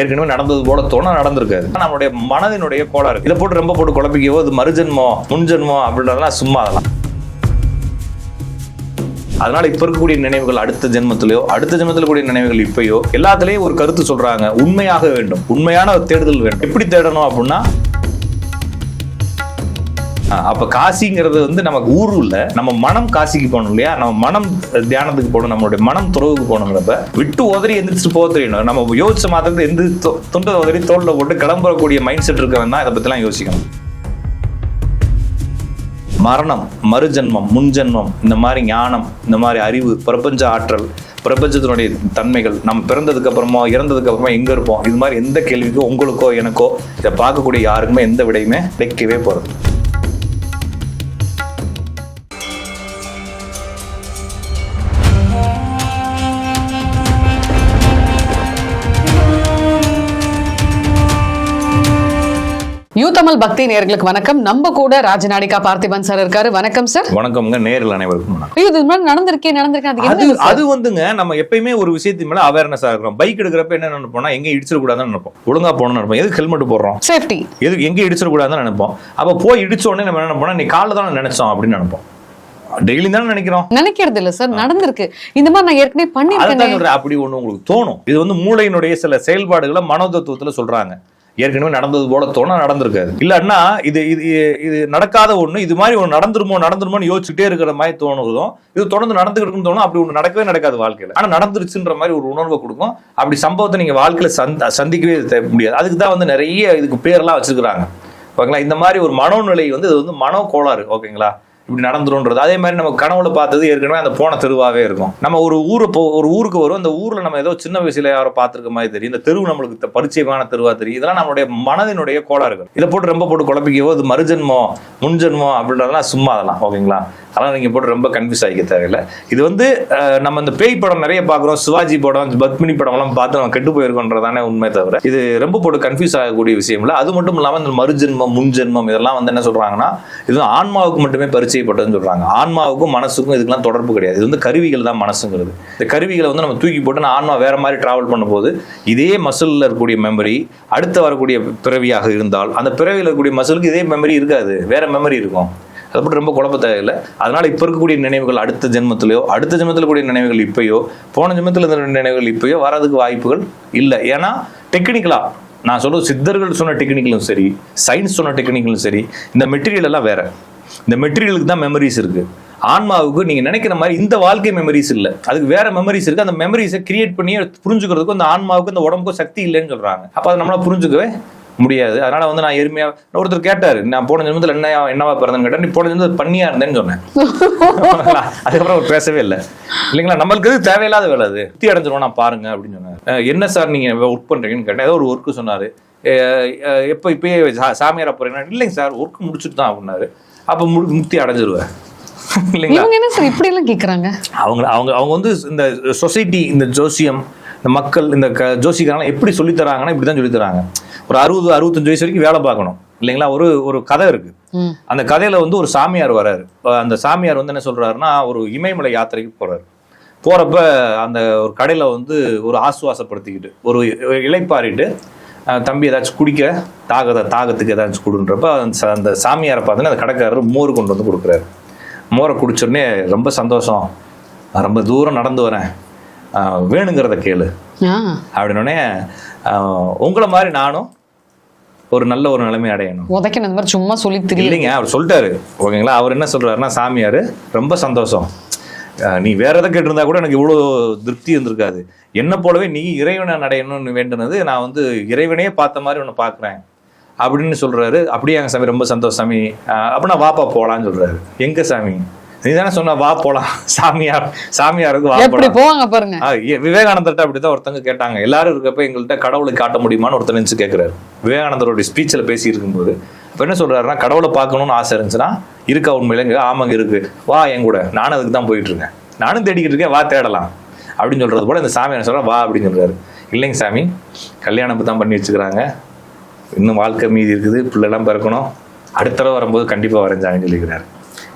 ஏற்கனவே நடந்தது போல தோண நடந்திருக்காது. நம்மளுடைய மனதினுடைய கோளாறு. இதை போட்டு ரொம்ப போட்டு குழப்பிக்கவோ இது மறுஜன்மோ முன்ஜென்மோ அப்படின்றதெல்லாம் சும்மா அதெல்லாம். அதனால இப்ப இருக்கக்கூடிய நினைவுகள் அடுத்த ஜென்மத்திலயோ அடுத்த ஜென்மத்தில் கூடிய நினைவுகள் இப்பயோ எல்லாத்துலயும் ஒரு கருத்து சொல்றாங்க. உண்மையாக வேண்டும். உண்மையான ஒரு தேடுதல் வேண்டும். எப்படி தேடணும் அப்படின்னா அப்போ காசிங்கிறது வந்து நமக்கு ஊர் இல்லை. நம்ம மனம் காசிக்கு போகணும் இல்லையா? நம்ம மனம் தியானத்துக்கு போகணும் நம்மளுடைய மனம் துறவுக்கு போகணுங்கிறப்ப விட்டு உதறி எந்திரிச்சு போக தெரியணும். நம்ம யோசிச்ச மாத்திரத்தை எந்த துண்டை உதறி தோல்ல போட்டு கிளம்புறக்கூடிய மைண்ட் செட் இருக்கவன் தான் இதை பற்றிலாம் யோசிக்கணும். மரணம் மறுஜென்மம் முன்ஜென்மம் இந்த மாதிரி ஞானம் இந்த மாதிரி அறிவு பிரபஞ்ச ஆற்றல் பிரபஞ்சத்தினுடைய தன்மைகள் நம்ம பிறந்ததுக்கு அப்புறமோ இறந்ததுக்கு அப்புறமா எங்க இருப்போம்? இது மாதிரி எந்த கேள்விக்கோ உங்களுக்கோ எனக்கோ இதை பார்க்கக்கூடிய யாருக்குமே எந்த விடையுமே கிடைக்கவே போகிறது தமிழ் பக்தி நேர்களுக்கு வணக்கம். நம்ம கூட ராஜநாடிகா பார்த்திபன் சார் இருக்காரு. வணக்கம் சார். வணக்கம்ங்க. நேரில் அனைவருக்கும் இது மாதிரி நடந்திருக்கேன் அது அது வந்துங்க நம்ம எப்பயுமே ஒரு விஷயத்தின் மேல அவேர்னஸா இருக்கிறோம். பைக் எடுக்கிறப்ப என்ன நினைப்போம்னா எங்க இடிச்சிடக்கூடாதுன்னு நினைப்போம். ஒழுங்கா போகணும்னு நினைப்போம். எதுக்கு ஹெல்மெட் போடுறோம்? சேஃப்டி எதுக்கு எங்க இடிச்சிடக்கூடாதுன்னு நினைப்போம். அப்ப போய் இடிச்ச உடனே நம்ம என்ன நினைப்போம்னா நீ காலில் தான் நினைச்சோம் அப்படின்னு நினைப்போம். டெய்லி தானே நினைக்கிறோம். நினைக்கிறது இல்ல சார். நடந்திருக்கு. இந்த மாதிரி நான் ஏற்கனவே பண்ணிருக்கேன் அப்படி ஒண்ணு உங்களுக்கு தோணும். இது வந்து மூளையினுடைய சில செயல்பாடுகளை மனோதத்துவத்துல சொல்றாங்க. ஏற்கனவே நடந்தது போல தோண நடந்திருக்காது. இல்லன்னா இது இது இது நடக்காத ஒண்ணு இது மாதிரி ஒண்ணு நடந்துருமோ நடந்துருமோன்னு யோசிச்சுட்டே இருக்கிற மாதிரி தோணுதும் இது தொடர்ந்து நடந்துகிட்டு தோணும் அப்படி ஒண்ணு நடக்கவே நடக்காது வாழ்க்கையில. ஆனா நடந்துருச்சுன்ற மாதிரி ஒரு உணர்வை கொடுக்கும். அப்படி சம்பவத்தை நீங்க வாழ்க்கையில சந்த சந்திக்கவே முடியாது. அதுக்கு தான் வந்து நிறைய இதுக்கு பேர்லாம் வச்சிருக்கிறாங்க. ஓகேங்களா? இந்த மாதிரி ஒரு மனோநிலை வந்து இது வந்து மனோ கோளாறு ஓகேங்களா? இப்படி நடந்துரும்ன்றது. அதே மாதிரி நம்ம கனவுல பார்த்தது ஏற்கனவே அந்த போன தெருவாவே இருக்கும். நம்ம ஒரு ஊரை போ ஒரு ஊருக்கு வரும் அந்த ஊர்ல நம்ம ஏதோ சின்ன வயசுல யாரோ பார்த்துருக்க மாதிரி தெரியும். இந்த தெருவு நம்மளுக்கு பரிச்சயமான தெருவா தெரியும். இதெல்லாம் நம்மளுடைய மனதினுடைய கோளாறுகள். இதை போட்டு ரொம்ப போட்டு குழப்பிக்கவோ இது மறுஜன்மோ முன்ஜென்மோ அப்படின்றதெல்லாம் சும்மா அதெல்லாம் ஓகேங்களா? அதெல்லாம் நீங்கள் போட்டு ரொம்ப கன்ஃபியூஸ் ஆகிக்க தேவையில்லை. இது வந்து நம்ம இந்த பேய் படம் நிறைய பார்க்குறோம். சிவாஜி படம் பத்மினி படம்லாம் பார்த்து நம்ம கெட்டு போயிருக்கோன்றதானே உண்மை தவிர. இது ரொம்ப போட்டு கன்ஃபியூஸ் ஆகக்கூடிய விஷயம் இல்லை. அது மட்டும் இல்லாமல் இந்த மறுஜென்மம் முன்ஜென்மம் இதெல்லாம் வந்து என்ன சொல்கிறாங்கன்னா இது ஆன்மாவுக்கு மட்டுமே பரிச்சயப்பட்டதுன்னு சொல்கிறாங்க ஆன்மாவுக்கும் மனசுக்கும் இதுக்கெல்லாம் தொடர்பு கிடையாது. இது வந்து கருவிகள் தான் மனசுங்கிறது. இந்த கருவிகளை வந்து நம்ம தூக்கி போட்டு நான் ஆன்மா வேற மாதிரி டிராவல் பண்ணும்போது இதே மசிலில் இருக்கக்கூடிய மெமரி அடுத்து வரக்கூடிய பிறவியாக இருந்தால் அந்த பிறவியில் இருக்கக்கூடிய மசிலுக்கு இதே மெமரி இருக்காது. வேற மெமரி இருக்கும். அதை பற்றி ரொம்ப குழப்ப தேவையில்லை அதனால் இப்போ இருக்கக்கூடிய நினைவுகள் அடுத்த ஜென்மத்திலையோ அடுத்த ஜென்மத்தில் கூடிய நினைவுகள் இப்பயோ போன ஜென்மத்தில் இருந்த நினைவுகள் இப்பயோ வரதுக்கு வாய்ப்புகள் இல்லை. ஏன்னா டெக்னிக்கலாக நான் சொல்றது சித்தர்கள் சொன்ன டெக்னிக்கலும் சரி சயின்ஸ் சொன்ன டெக்னிக்கலும் சரி இந்த மெட்டீரியல் எல்லாம் வேற. இந்த மெட்டீரியலுக்கு தான் மெமரிஸ் இருக்கு. ஆன்மாவுக்கு நீங்க நினைக்கிற மாதிரி இந்த வாழ்க்கை மெமரிஸ் இல்லை. அதுக்கு வேற மெமரிஸ் இருக்கு. அந்த மெமரிஸை கிரியேட் பண்ணி புரிஞ்சுக்கிறதுக்கும் அந்த ஆன்மாவுக்கு அந்த உடம்புக்கும் சக்தி இல்லைன்னு சொல்றாங்க. அப்ப அதை நம்மளால புரிஞ்சுக்கவே முடியாது. அதனால வந்து நான் எருமையா ஒருத்தர் கேட்டாரு நான் போன ஜென்மத்தில் என்ன என்னவா பிறந்தேன்னு கேட்டேன். நீ போன ஜென்மத்தில் பண்ணியா இருந்தேன்னு சொன்னேன். அதுக்கப்புறம் அவர் பேசவே இல்லை. இல்லைங்களா? நம்மளுக்கு இது தேவையில்லாத வேலை அது. திருப்தி அடைஞ்சிரும் நான் பாருங்க அப்படின்னு சொன்னாரு. என்ன சார் நீங்க ஒர்க் பண்றீங்கன்னு கேட்டேன். ஏதோ ஒரு ஒர்க்கு சொன்னாரு. எப்போ இப்பயே சாமியாரா போறீங்கன்னா இல்லைங்க சார் ஒர்க் முடிச்சுட்டு தான் அப்படின்னாரு. அப்போ முக்தி அடைஞ்சிருவேன். இல்லைங்களா? என்ன சார் இப்படி எல்லாம் கேக்குறாங்க? அவங்க அவங்க அவங்க வந்து இந்த சொசைட்டி இந்த ஜோசியம் இந்த மக்கள் இந்த க ஜோசிக்காரங்க எப்படி சொல்லித் தராங்கன்னா இப்படி தான் சொல்லித் தராங்க ஒரு அறுபது அறுபத்தஞ்சு வயசு வரைக்கும் வேலை பார்க்கணும். இல்லைங்களா? ஒரு ஒரு கதை இருக்கு. அந்த கதையில வந்து ஒரு சாமியார் வராரு. அந்த சாமியார் வந்து என்ன சொல்றாருன்னா ஒரு இமயமலை யாத்திரைக்கு போறாரு. போறப்ப அந்த ஒரு கடையில வந்து ஒரு ஆசுவாசப்படுத்திக்கிட்டு ஒரு இலைப்பாரிட்டு தம்பி ஏதாச்சும் குடிக்க தாகத்தை தாகத்துக்கு ஏதாச்சும் கொடுன்றப்ப அந்த சாமியாரை பார்த்தோன்னா அந்த கடைக்காரர் மோர் கொண்டு வந்து கொடுக்குறாரு. மோரை குடிச்ச உடனே ரொம்ப சந்தோஷம். ரொம்ப தூரம் நடந்து வரேன். வேணுங்கிறத கேளு. அப்படின்னோடனே உங்களை மாதிரி நானும் ஒரு நல்ல ஒரு நிலைமை அடையணும். உதைக்கணும் மாதிரி சும்மா சொல்லி இல்லைங்க அவர் சொல்லிட்டாரு. ஓகேங்களா? அவர் என்ன சொல்றாருன்னா சாமியார் ரொம்ப சந்தோஷம். நீ வேற எதை கேட்டிருந்தா கூட எனக்கு இவ்வளோ திருப்தி இருந்திருக்காது. என்ன போலவே நீ இறைவனை அடையணும்னு வேண்டுனது நான் வந்து இறைவனையே பார்த்த மாதிரி உன்னை பார்க்குறேன். அப்படின்னு சொல்றாரு. அப்படியாங்க சாமி ரொம்ப சந்தோஷம் சாமி. அப்படின்னா வாப்பா போலான்னு சொல்றாரு. எங்க சாமி? நீ தானே சொன்ன வா போலாம். சாமியார் சாமியாருக்கு வா எப்படி போவாங்க பாருங்க. விவேகானந்தர்ட்ட அப்படிதான் ஒருத்தங்க கேட்டாங்க. எல்லாரும் இருக்கப்ப எங்கள்கிட்ட கடவுளை காட்ட முடியுமான்னு ஒருத்தர் நினைச்சு கேட்கிறாரு விவேகானந்தரோட ஸ்பீச்சில் பேசி இருக்கும்போது. அப்ப என்ன சொல்றாருன்னா கடவுளை பார்க்கணும்னு ஆசை இருந்துச்சுன்னா இருக்கா உண்மையிலங்க ஆமாங்க இருக்கு. வா என் கூட. நானும் அதுக்கு தான் போயிட்டு இருக்கேன். நானும் தேடிக்கிட்டு இருக்கேன் வா தேடலாம். அப்படின்னு சொல்றது போல இந்த சாமி என்ன சொல்றா வா அப்படின்னு சொல்றாரு. இல்லைங்க சாமி கல்யாணம் தான் பண்ணி வச்சுக்கிறாங்க. இன்னும் வாழ்க்கை மீதி இருக்குது பிள்ளைலாம் பிறக்கணும். அடுத்த தடவை வரும்போது கண்டிப்பாக வரைஞ்சாங்கன்னு சொல்லிக்கிறாரு.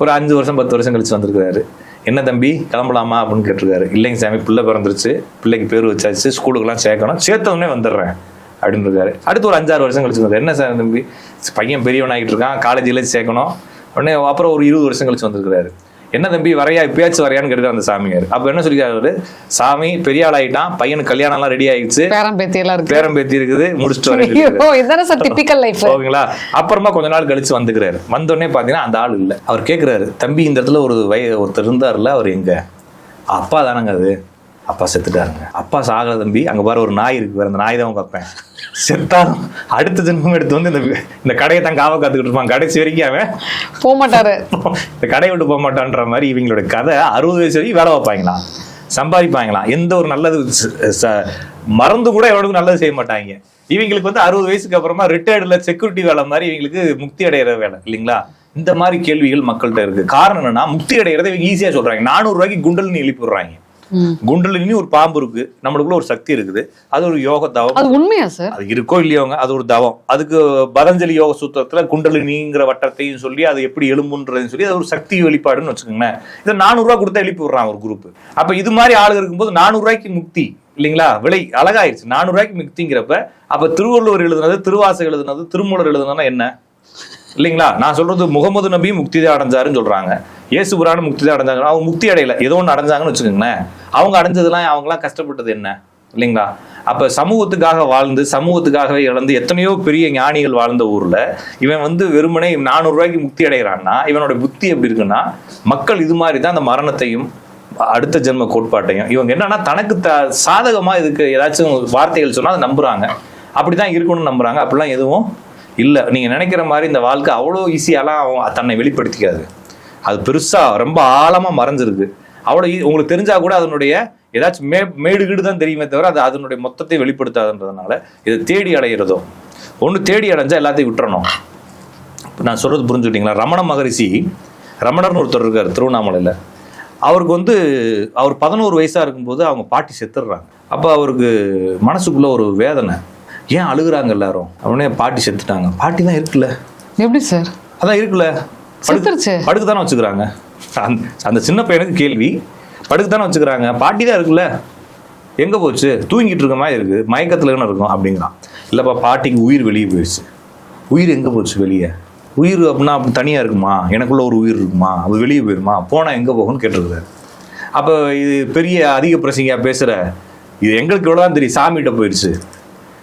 ஒரு அஞ்சு வருஷம் பத்து வருஷம் கழிச்சு வந்திருக்கிறாரு. என்ன தம்பி கிளம்பலாமா அப்படின்னு கேட்டிருக்காரு. இல்லைங்க சாமி பிள்ளை பிறந்துருச்சு. பிள்ளைக்கு பேர் வச்சாச்சு. ஸ்கூலுக்குலாம் சேர்க்கணும். சேர்த்த உடனே வந்துடுறேன் அப்படின்னு இருக்காரு. அடுத்து ஒரு அஞ்சாறு வருஷம் கழிச்சு வந்தார் என்ன சார் தம்பி பையன் பெரியவனாகிட்டு இருக்கான். காலேஜில் சேர்க்கணும். உடனே அப்புறம் ஒரு இருபது வருஷம் கழிச்சு வந்திருக்கிறாரு. என்ன தம்பி வரையா? இப்பயாச்சும் வரையான்னு கேட்டு அந்த சாமியார். அப்ப என்ன சொல்லிக்காரு சாமி பெரிய ஆள் ஆயிட்டான் பையனுக்கு கல்யாணம் எல்லாம் ரெடி ஆயிடுச்சு. பேரம் பேத்தி எல்லாம் இருக்கு. பேரம் பேத்தி இருக்குது முடிச்சுட்டு வரேன் ஓகேங்களா? அப்புறமா கொஞ்ச நாள் கழிச்சு வந்துக்கிறாரு. வந்தோடனே பாத்தீங்கன்னா அந்த ஆள் இல்ல. அவர் கேக்குறாரு தம்பி இந்த இடத்துல ஒரு வய ஒருத்தர் இருந்தார்ல அவர் எங்க? அப்பா தானங்க அது. அப்பா செத்துட்டாருங்க. அப்பா சாகல தம்பி அங்க பாரு ஒரு நாய் இருக்கு அந்த நாய் தான் அப்பேன் செத்தாலும் அடுத்த ஜென்மம் எடுத்து வந்து இந்த இந்த கடையை தான் காவ காத்துக்கிட்டு இருப்பான். கடைசி வரைக்கும் அவன் போக மாட்டாரு இந்த கடையை விட்டு போக மாட்டான்ற மாதிரி இவங்களோட கதை அறுபது வயசு வரைக்கும் வேலை வைப்பாங்களாம் சம்பாதிப்பாங்களாம். எந்த ஒரு நல்லது மறந்து கூட எவனுக்கும் நல்லது செய்ய மாட்டாங்க. இவங்களுக்கு வந்து அறுபது வயசுக்கு அப்புறமா ரிட்டையர்டுல செக்யூரிட்டி வேலை மாதிரி இவங்களுக்கு முக்தி அடைகிற வேலை இல்லைங்களா? இந்த மாதிரி கேள்விகள் மக்கள்கிட்ட இருக்கு. காரணம் என்னன்னா முக்தி அடைகிறத இவங்க ஈஸியா சொல்றாங்க. நானூறு ரூபாய்க்கு குண்டல்னு எழுப்பி விடுறாங்க. ம். குண்டலினி ஒரு பாம்பு இருக்கு. நம்மளுக்குள்ள ஒரு சக்தி இருக்குது. அது ஒரு யோக தவம். அது உண்மையா சார் அது இருக்கோ இல்லையோங்க அது ஒரு தவம். அதுக்கு பதஞ்சலி யோக சூத்திரத்துல குண்டலினிங்கிற வட்டத்தையும் சொல்லி அது எப்படி எழும்புன்றதையும் சொல்லி அது ஒரு சக்தி வெளிப்பாடுன்னு வச்சுக்கோங்களேன். இதை நானூறு ரூபாய் கொடுத்தா எழுப்பி விடுறான் ஒரு குரூப் அப்ப இது மாதிரி ஆளுங்க இருக்கும்போது நானூறு ரூபாய்க்கு முக்தி இல்லைங்களா? விலை அழகாயிருச்சு. நானூறு ரூபாய்க்கு முக்திங்கிறப்ப அப்ப திருவள்ளுவர் எழுதுனது திருவாசகம் எழுதுனது திருமூலர் எழுதுனதுன்னா என்ன? இல்லைங்களா? நான் சொல்றது முகமது நபி முக்தி தான் அடைஞ்சாருன்னு சொல்றாங்க. இயேசு முக்தி தான் அடைஞ்சாங்க. அவங்க முக்தி அடையல. ஏதோ ஒன்று அடைஞ்சாங்கன்னு வச்சுக்கோங்களேன். அவங்க அடைஞ்சதெல்லாம் அவங்களாம் கஷ்டப்பட்டது என்ன? இல்லைங்களா? அப்ப சமூகத்துக்காக வாழ்ந்து சமூகத்துக்காகவே இழந்து எத்தனையோ பெரிய ஞானிகள் வாழ்ந்த ஊர்ல இவன் வந்து வெறுமனே நானூறு ரூபாய்க்கு முக்தி அடைகிறான்னா இவனோட புத்தி எப்படி இருக்குன்னா மக்கள் இது மாதிரி தான் அந்த மரணத்தையும் அடுத்த ஜென்ம கோட்பாட்டையும். இவங்க என்னன்னா தனக்கு த சாதகமா இதுக்கு ஏதாச்சும் வார்த்தைகள் சொன்னா அதை நம்புறாங்க. அப்படிதான் இருக்கணும்னு நம்புறாங்க. அப்படிலாம் எதுவும் இல்லை நீங்கள் நினைக்கிற மாதிரி இந்த வாழ்க்கை அவ்வளோ ஈஸியாலாம் அவன் தன்னை வெளிப்படுத்திக்காது. அது பெருசாக ரொம்ப ஆழமாக மறைஞ்சிருக்கு. அவ்வளோ ஈ- உங்களுக்கு தெரிஞ்சால் கூட அதனுடைய ஏதாச்சும் மே மேடு கீடு தான் தெரியுமே தவிர அது அதனுடைய மொத்தத்தை வெளிப்படுத்தாதுன்றதுனால இதை தேடி அடைகிறதோ ஒன்று தேடி அடைஞ்சால் எல்லாத்தையும் விட்டுறணும். நான் சொல்கிறது புரிஞ்சுக்கிட்டீங்களா? ரமண மகரிஷி ரமணர்னு ஒருத்தர் இருக்கார் திருவண்ணாமலையில். அவருக்கு வந்து அவர் பதினோரு வயசாக இருக்கும்போது அவங்க பாட்டி செத்துடுறாங்க. அப்போ அவருக்கு மனசுக்குள்ளே ஒரு வேதனை. ஏன் அழுகுறாங்க எல்லாரும்? உடனே பாட்டி செத்துட்டாங்க. பாட்டி தான் இருக்குல்ல. எப்படி சார்? அதான் இருக்குல்ல. செத்துருச்சு. படுக்கு தானே வச்சுக்கிறாங்க அந்த- சின்ன பையனுக்கு கேள்வி. படுக்கு தானே வச்சுக்கிறாங்க. பாட்டி தான் இருக்குல்ல. எங்க போச்சு? தூங்கிட்டு இருக்க மாதிரி இருக்கு. மயக்கத்துல இருக்கும் அப்படிங்கிறான். இல்லப்பா பாட்டிக்கு உயிர் வெளியே போயிடுச்சு. உயிர் எங்க போச்சு வெளியே? உயிர் அப்படின்னா அப்படி தனியா இருக்குமா? எனக்குள்ள ஒரு உயிர் இருக்குமா? அது வெளியே போயிருமா? போனா எங்க போகும்னு கேட்டிருக்காரு. அப்போ இது பெரிய அதிக பிரசங்கியா பேசுற. இது எங்களுக்கு இவ்வளவுதான் தெரியும்? சாமிகிட்ட போயிடுச்சு.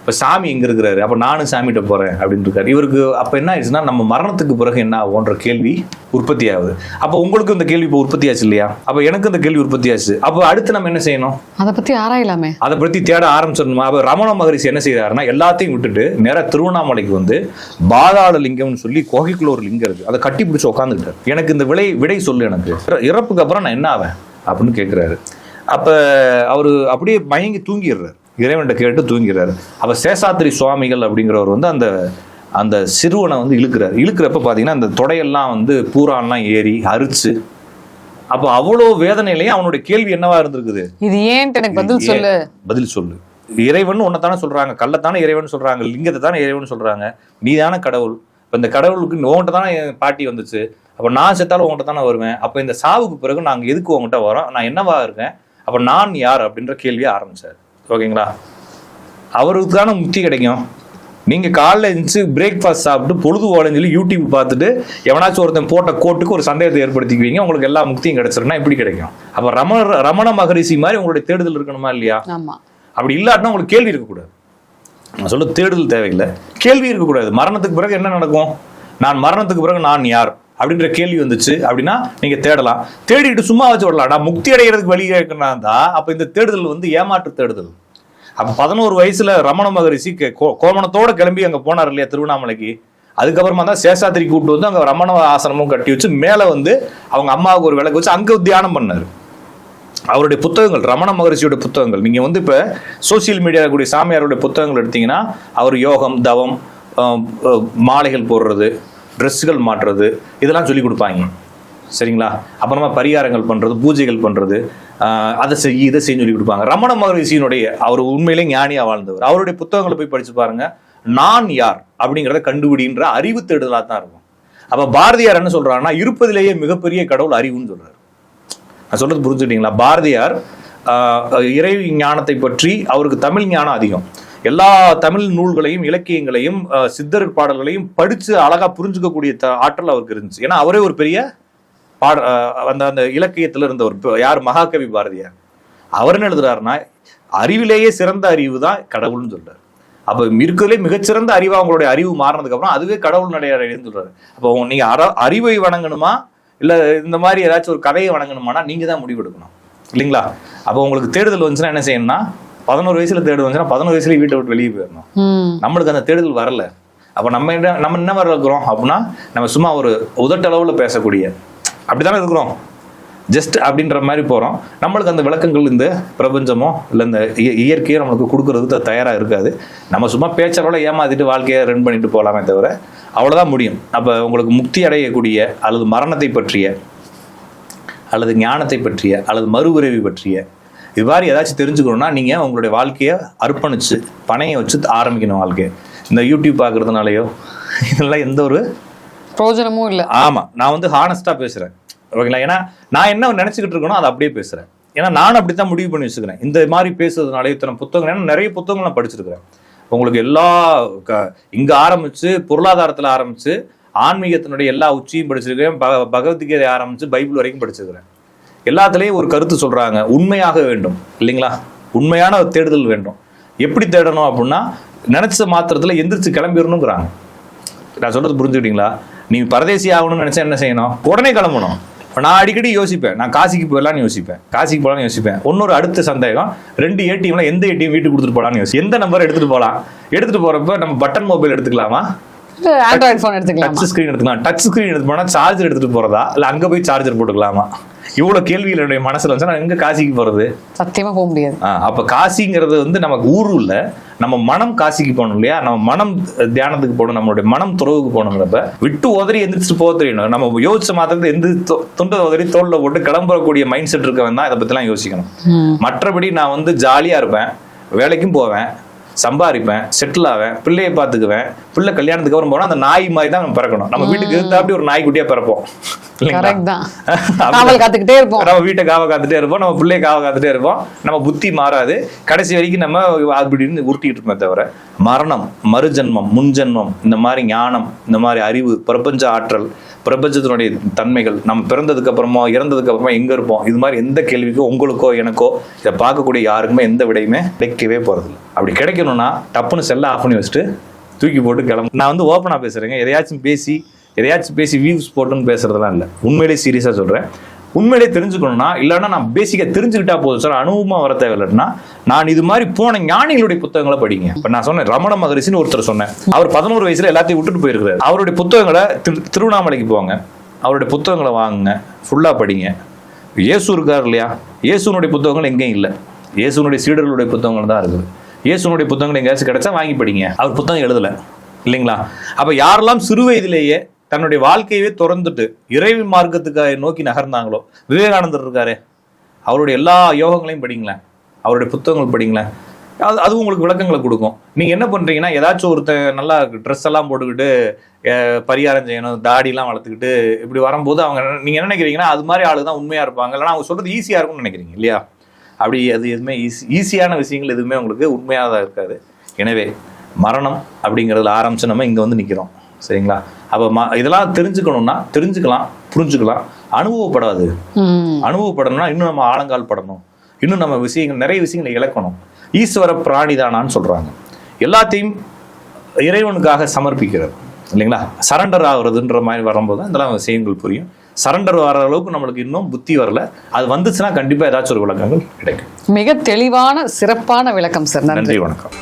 இப்போ சாமி எங்க இருக்கிறாரு அப்போ நானும் சாமிகிட்ட போறேன் அப்படின்னு இருக்காரு. இவருக்கு அப்போ என்ன ஆயிடுச்சுன்னா நம்ம மரணத்துக்கு பிறகு என்ன ஆகுன்ற கேள்வி உற்பத்தி ஆகுது. அப்போ உங்களுக்கு இந்த கேள்வி இப்போ உற்பத்தி ஆச்சு இல்லையா? அப்போ எனக்கு இந்த கேள்வி உற்பத்தி ஆச்சு. அப்போ அடுத்து நம்ம என்ன செய்யணும்? அதை பத்தி ஆராயலாமே. அதை பற்றி தேட ஆரம்பிச்சிடணுமா? அப்போ ரமண மகரிஷி என்ன செய்யறாருன்னா எல்லாத்தையும் விட்டுட்டு நேரா திருவண்ணாமலைக்கு வந்து பாதாள லிங்கம்னு சொல்லி குகைக்குள்ள ஒரு லிங்கம் இருக்கு. அதை கட்டி பிடிச்சி உட்காந்துக்கிட்டார் எனக்கு இந்த விலை விடை சொல்லு எனக்கு. இற- இறப்புக்கு அப்புறம் நான் என்ன ஆவேன்? அப்படின்னு கேட்குறாரு அப்போ அவர் அப்படியே மயங்கி தூங்கிடுறாரு. இறைவன்கிட்ட கேட்டு தூங்கிறாரு. அப்போ சேஷாத்திரி சுவாமிகள் அப்படிங்கிறவர் வந்து அந்த அந்த சிறுவனை வந்து இழுக்கிறார். இழுக்கிறப்ப பார்த்தீங்கன்னா அந்த தொடையெல்லாம் வந்து பூரான்லாம் ஏறி அரிச்சு அப்போ அவ்வளோ வேதனையிலையும் அவனுடைய கேள்வி என்னவா இருந்திருக்குது? இது ஏன்ட்டு எனக்கு பதில் சொல்லு. பதில் சொல்லு. இறைவன் உன்னைத்தானே சொல்றாங்க கள்ளத்தானே இறைவன் சொல்றாங்க லிங்கத்தை தானே இறைவன் சொல்றாங்க. நீ தானே கடவுள். இப்போ இந்த கடவுளுக்கு உன்கிட்ட தானே என் பாட்டி வந்துச்சு. அப்போ நான் செத்தாலும் உங்கள்கிட்ட தானே வருவேன். அப்போ இந்த சாவுக்கு பிறகு நாங்கள் எதுக்கு உங்ககிட்ட வரோம்? நான் என்னவா இருக்கேன்? அப்போ நான் யார் அப்படின்ற கேள்வியை ஆரம்பிச்சார். ஓகேங்களா? அவருக்கு தானே முக்தி கிடைக்கும். நீங்க காலைல எழுந்துச்சு பிரேக்ஃபாஸ்ட் சாப்பிட்டு பொழுது சொல்லி யூடியூப் பார்த்துட்டு எவனாச்சும் ஒருத்தன் போட்ட கோட்டுக்கு ஒரு சந்தேகத்தை ஏற்படுத்திக்குவீங்க. உங்களுக்கு எல்லா முக்தியும் கிடைச்சிருன்னா எப்படி கிடைக்கும். அப்ப ரமண ரமண மகரிஷி மாதிரி உங்களுடைய தேடுதல் இருக்கணுமா இல்லையா? அப்படி இல்லாட்டினா உங்களுக்கு கேள்வி இருக்கக்கூடாது. நான் சொல்ல தேடுதல் தேவையில்லை. கேள்வி இருக்கக்கூடாது. மரணத்துக்கு பிறகு என்ன நடக்கும்? நான் மரணத்துக்கு பிறகு நான் யார்? அப்படின்ற கேள்வி வந்துச்சு. அப்படின்னா நீங்க தேடலாம். தேடிட்டு சும்மா வச்சு விடலாம் நான் முக்தி அடைகிறதுக்கு வழி கேட்கணும்னா தான் அப்ப இந்த தேடுதல் வந்து ஏமாற்று தேடுதல். அப்ப பதினோரு வயசுல ரமண மகரிஷி கோ- கோமணத்தோட கிளம்பி அங்க போனார் இல்லையா திருவண்ணாமலைக்கு. அதுக்கப்புறமா தான் சேஷாத்திரி கூப்பிட்டு வந்து அங்க ரமண ஆசனமும் கட்டி வச்சு மேல வந்து அவங்க அம்மாவுக்கு ஒரு விளக்கு வச்சு அங்க தியானம் பண்ணாரு. அவருடைய புத்தகங்கள் ரமண மகரிஷியோட புத்தகங்கள். நீங்க வந்து இப்ப சோசியல் மீடியாவில் கூடிய சாமியாருடைய புத்தகங்கள் எடுத்தீங்கன்னா அவர் யோகம் தவம் மாலைகள் போடுறது ட்ரெஸ்ஸுகள் மாட்டுறது இதெல்லாம் சொல்லி கொடுப்பாங்க. சரிங்களா? அப்புறமா பரிகாரங்கள் பண்ணுறது பூஜைகள் பண்ணுறது அதை செய் இதை செய்ய சொல்லி கொடுப்பாங்க. ரமண மகரிஷியினுடைய அவர் உண்மையிலே ஞானியாக வாழ்ந்தவர். அவருடைய புத்தகங்களை போய் படிச்சு பாருங்க. நான் யார் அப்படிங்கிறத கண்டுபிடின்ற அறிவு தேடுதலாக தான் இருக்கும். அப்போ பாரதியார் என்ன சொல்கிறாருன்னா இருப்பதிலேயே மிகப்பெரிய கடவுள் அறிவுன்னு சொல்கிறார் நான் சொல்கிறது புரிஞ்சுக்கிட்டீங்களா? பாரதியார் இறை ஞானத்தை பற்றி அவருக்கு தமிழ் ஞானம் அதிகம். எல்லா தமிழ் நூல்களையும் இலக்கியங்களையும் சித்தர் பாடல்களையும் படித்து அழகாக புரிஞ்சுக்கக்கூடிய த- ஆற்றல் அவருக்கு இருந்துச்சு. ஏன்னா அவரே ஒரு பெரிய பாட அந்த அந்த இலக்கியத்தில் இருந்தவர் யார்? மகாகவி பாரதியார். அவர் என்ன எழுதுறாருன்னா அறிவிலேயே சிறந்த அறிவு தான் கடவுள்னு சொல்றாரு. அப்போ இருக்கிறதுலே மிகச்சிறந்த அறிவாக அவங்களுடைய அறிவு மாறினதுக்கப்புறம் அதுவே கடவுள் நடையடைன்னு சொல்றாரு. அப்போ நீங்கள் நீங்க அற- அறிவை வணங்கணுமா? இல்லை இந்த மாதிரி ஏதாச்சும் ஒரு கதையை வணங்கணுமானா நீங்க தான் முடிவெடுக்கணும். இல்லைங்களா? அப்போ உங்களுக்கு தேடுதல் வந்துச்சுன்னா என்ன செய்யணும்னா பதினோரு வயசுல தேடு வந்துச்சுன்னா பதினோரு வயசுல வீட்டை விட்டு வெளியே போயிடணும். நம்மளுக்கு அந்த தேடுதல் வரல. அப்ப நம்ம என்ன நம்ம என்ன வர இருக்கிறோம் அப்படின்னா நம்ம சும்மா ஒரு உதட்டளவுல பேசக்கூடிய அப்படித்தானே இருக்கிறோம். ஜஸ்ட் அப்படின்ற மாதிரி போறோம். நம்மளுக்கு அந்த விளக்கங்கள் இந்த பிரபஞ்சமோ இல்லை இந்த இய- இயற்கையோ நம்மளுக்கு கொடுக்கறதுக்கு தயாரா இருக்காது. நம்ம சும்மா பேச்சளவில் ஏமாத்திட்டு வாழ்க்கையை ரன் பண்ணிட்டு போகலாமே தவிர அவ்வளவுதான் முடியும். அப்ப உங்களுக்கு முக்தி அடையக்கூடிய அல்லது மரணத்தை பற்றிய அல்லது ஞானத்தை பற்றிய அல்லது மறுபிறவி பற்றிய இது மாதிரி ஏதாச்சும் தெரிஞ்சுக்கணும்னா நீங்கள் உங்களுடைய வாழ்க்கையை அர்ப்பணிச்சு பணையம் வச்சு ஆரம்பிக்கணும் வாழ்க்கையை. இந்த யூடியூப் பார்க்குறதுனாலையோ இதெல்லாம் எந்த ஒரு பிரோஜனமும் இல்ல. ஆமாம் நான் வந்து ஹானஸ்ட்டாக பேசுகிறேன் ஓகேங்களா? ஏன்னா நான் என்ன நினச்சிக்கிட்டு இருக்கனோ அதை அப்படியே பேசுகிறேன் ஏன்னா நானும் அப்படி தான் முடிவு பண்ணி வச்சுக்கிறேன். இந்த மாதிரி பேசுறதுனால இத்தனை புத்தகங்கள் ஏன்னா நிறைய புத்தகங்கள் நான் படிச்சிருக்கிறேன். உங்களுக்கு எல்லா க இங்கே ஆரம்பித்து பொருளாதாரத்தில் ஆரம்பித்து ஆன்மீகத்தினுடைய எல்லா உச்சியும் படிச்சிருக்கேன் பக பகவத்கீதை ஆரம்பித்து பைபிள் வரைக்கும் படிச்சிருக்கிறேன். எல்லாத்துலேயும் ஒரு கருத்து சொல்கிறாங்க உண்மையாக வேண்டும் இல்லைங்களா? உண்மையான ஒரு தேடுதல் வேண்டும். எப்படி தேடணும் அப்படின்னா நினச்ச மாத்திரத்தில் எந்திரிச்சு கிளம்பிடணுங்கிறாங்க நான் சொல்றது புரிஞ்சுக்கிட்டீங்களா? நீ பரதேசி ஆகணும்னு நினைச்சா என்ன செய்யணும்? உடனே கிளம்பணும். நான் அடிக்கடி யோசிப்பேன். நான் காசிக்கு போயிடலாம்னு யோசிப்பேன். காசிக்கு போகலான்னு யோசிப்பேன். இன்னொரு அடுத்த சந்தேகம் ரெண்டு ஏடிஎம்ல எந்த ஏடிஎம் வீட்டுக்கு கொடுத்துட்டு போகலான்னு யோசி எந்த நம்பர் எடுத்துட்டு போகலாம் எடுத்துட்டு போறப்ப நம்ம பட்டன் மொபைல் எடுத்துக்கலாமா? ஆண்ட்ராய்டு போன் எடுத்துக்கலாம்? டச் ஸ்கிரீன் எடுத்துக்கலாம். டச் ஸ்கிரீன் எடுத்து போனா சார்ஜர் எடுத்துட்டு போறதா? இல்ல அங்க போய் சார்ஜர் போட்டுக்கலாமா? இவ்வளவு கேள்விகள் என்னுடைய மனசுல வந்து நான் எங்க காசிக்கு போறது? சத்தியமா போக முடியாது. அப்ப காசிங்கிறது வந்து நமக்கு ஊரு இல்ல நம்ம மனம் காசிக்கு போகணும் இல்லையா? நம்ம மனம் தியானத்துக்கு போகணும் நம்மளுடைய மனம் துறவுக்கு போகணுங்கிறப்ப விட்டு உதறி எந்திரிச்சிட்டு போக தெரியணும். நம்ம யோசிச்ச மாத்திரத்தை எந்த துண்டை உதறி தோல்ல போட்டு கிளம்புறக்கூடிய மைண்ட் செட் இருக்கவன் தான் இதை பத்திலாம் யோசிக்கணும். மற்றபடி நான் வந்து ஜாலியா இருப்பேன் வேலைக்கும் போவேன் சம்பாதிப்பேன் செட்டில் ஆவேன் பிள்ளையை பார்த்துக்குவேன் பிள்ளை கல்யாணத்துக்கு அப்புறம் போனா அந்த நாய் மாதிரி தான் நம்ம பிறக்கணும். நம்ம வீட்டுக்கு இருந்தாப்படி ஒரு நாய்க்குட்டியா பிறப்போம். காத்துக்கிட்டே இருப்போம். நம்ம வீட்டை காவ காத்துட்டே இருப்போம் நம்ம பிள்ளைய காவ காத்துட்டே இருப்போம். நம்ம புத்தி மாறாது. கடைசி வரைக்கும் நம்ம அப்படின்னு உருட்டிட்டு இருப்போம் தவிர மரணம் மறுஜன்மம் முன்ஜென்மம் இந்த மாதிரி ஞானம் இந்த மாதிரி அறிவு பிரபஞ்ச ஆற்றல் பிரபஞ்சத்தினுடைய தன்மைகள். நம்ம பிறந்ததுக்கு அப்புறமோ இறந்ததுக்கு அப்புறமா எங்க இருப்போம்? இது மாதிரி எந்த கேள்விக்கோ உங்களுக்கோ எனக்கோ இதை பார்க்கக்கூடிய யாருக்குமே எந்த விடையுமே கிடைக்கவே போறது அப்படி கிடைக்கணும்னா டப்புன்னு செல்ல ஆஃப் பண்ணி வச்சுட்டு தூக்கி போட்டு கிளம்பு. நான் வந்து ஓப்பனாக பேசுறேங்க. எதையாச்சும் பேசி எதையாச்சும் பேசி வியூஸ் போட்டுன்னு பேசுறதெல்லாம் இல்லை. உண்மையிலேயே சீரியஸாக சொல்கிறேன் உண்மையிலேயே தெரிஞ்சுக்கணும்னா இல்லைன்னா நான் பேசிக்காக தெரிஞ்சுக்கிட்டா போதும் சார். அனுபவமாக வர தேவையில்லைன்னா நான் இது மாதிரி போன ஞானிகளுடைய புத்தகங்களை படிங்க. இப்போ நான் சொன்னேன் ரமண மகரிஷின்னு ஒருத்தர் சொன்னேன். அவர் பதினோரு வயசுல எல்லாத்தையும் விட்டுட்டு போயிருக்கிறார். அவருடைய புத்தகங்களை திரு திருவண்ணாமலைக்கு போங்க அவருடைய புத்தகங்களை வாங்குங்க. ஃபுல்லாக படிங்க. இயேசு இருக்கார் இல்லையா? இயேசுனுடைய புத்தகங்கள் எங்கேயும் இல்லை. இயேசுனுடைய சீடர்களுடைய புத்தகங்கள் தான் இருக்குது. இயேசுனுடைய புத்தகங்கள் எங்கேயாச்சும் கிடைச்சா வாங்கி படிங்க. அவர் புத்தகம் எழுதலை. இல்லைங்களா? அப்போ யாரெல்லாம் சிறு வயதிலேயே தன்னுடைய வாழ்க்கையவே திறந்துட்டு இறைவி மார்க்கத்துக்காக நோக்கி நகர்ந்தாங்களோ? விவேகானந்தர் இருக்காரு. அவருடைய எல்லா யோகங்களையும் படிங்களேன். அவருடைய புத்தகங்கள் படிங்களேன். அது அது உங்களுக்கு விளக்கங்களை கொடுக்கும். நீங்கள் என்ன பண்ணுறீங்கன்னா ஏதாச்சும் ஒருத்தன் நல்லா ட்ரெஸ் எல்லாம் போட்டுக்கிட்டு பரிகாரம் செய்யணும் தாடிலாம் வளர்த்துக்கிட்டு இப்படி வரும்போது அவங்க என்ன- என்ன நினைக்கிறீங்கன்னா அது மாதிரி ஆளு தான் உண்மையாக இருப்பாங்க. இல்லைனா அவங்க சொல்கிறது ஈஸியாக இருக்கும்னு நினைக்கிறீங்க இல்லையா? அப்படி அது எதுவுமே ஈஸி ஈஸியான விஷயங்கள் எதுவுமே உங்களுக்கு உண்மையாக தான் இருக்காது. எனவே மரணம் அப்படிங்கிறதுல ஆரம்பிச்சு நம்ம இங்கே வந்து நிற்கிறோம் சரிங்களா? அப்போ ம இதெல்லாம் தெரிஞ்சுக்கணும்னா தெரிஞ்சுக்கலாம் புரிஞ்சுக்கலாம். அனுபவப்படாது. அனுபவப்படணும்னா இன்னும் நம்ம ஆழங்கால் படணும். இன்னும் நம்ம விஷயங்கள் நிறைய விஷயங்களை இழக்கணும். ஈஸ்வர பிராணிதானான்னு சொல்றாங்க. எல்லாத்தையும் இறைவனுக்காக சமர்ப்பிக்கிறது. இல்லைங்களா? சரண்டர் ஆகுறதுன்ற மாதிரி வரும்போது தான் இதெல்லாம் விஷயங்கள் புரியும். சரண்டர் வர அளவுக்கு நம்மளுக்கு இன்னும் புத்தி வரல. அது வந்துச்சுன்னா கண்டிப்பா ஏதாச்சும் ஒரு விளக்கங்கள் கிடைக்கும். மிக தெளிவான சிறப்பான விளக்கம் சார். நன்றி வணக்கம்.